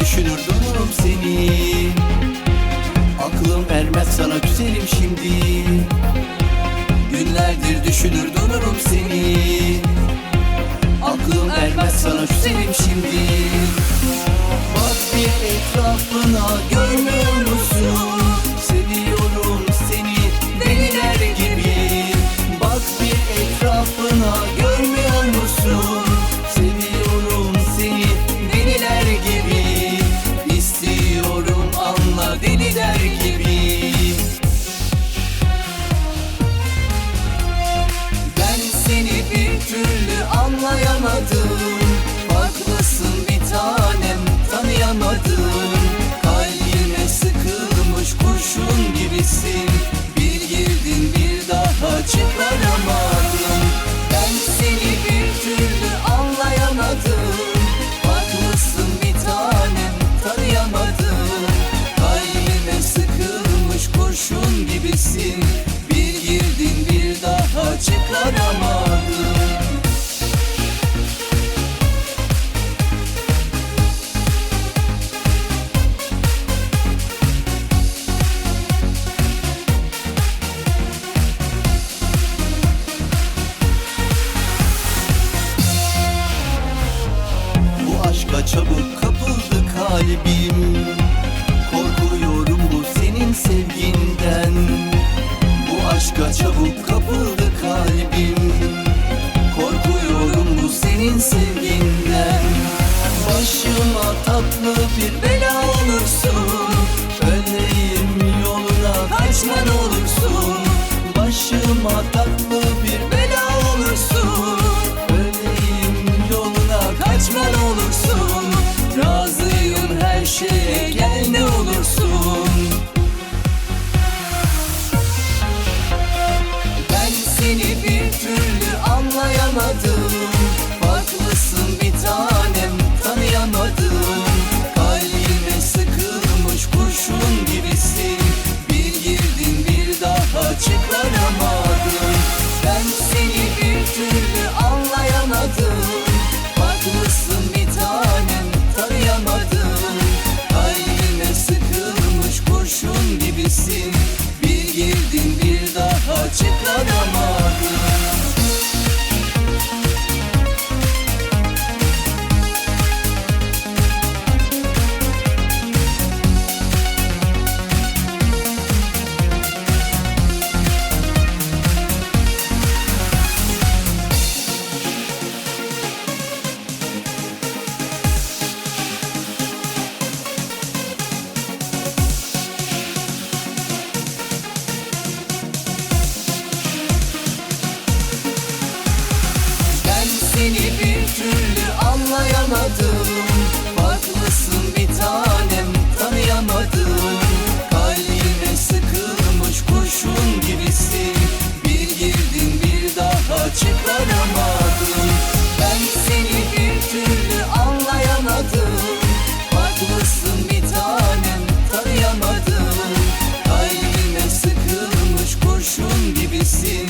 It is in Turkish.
Düşünür dururum seni. Aklım ermez sana güzelim şimdi. Günlerdir düşünür dururum seni. Aklım ermez sana güzelim şimdi. çabuk kapıldı kalbim. Korkuyorum bu senin sevginden. Bu aşka çabuk kapıldı anladım bir tanem tanıyamadım. Kalbime sıkılmış kurşun gibisin. Bir girdin bir daha çıkaramadım. Ben seni bir türlü anlayamadım. Farklısın bir tanem tanıyamadım. Kalbime sıkılmış kurşun gibisin.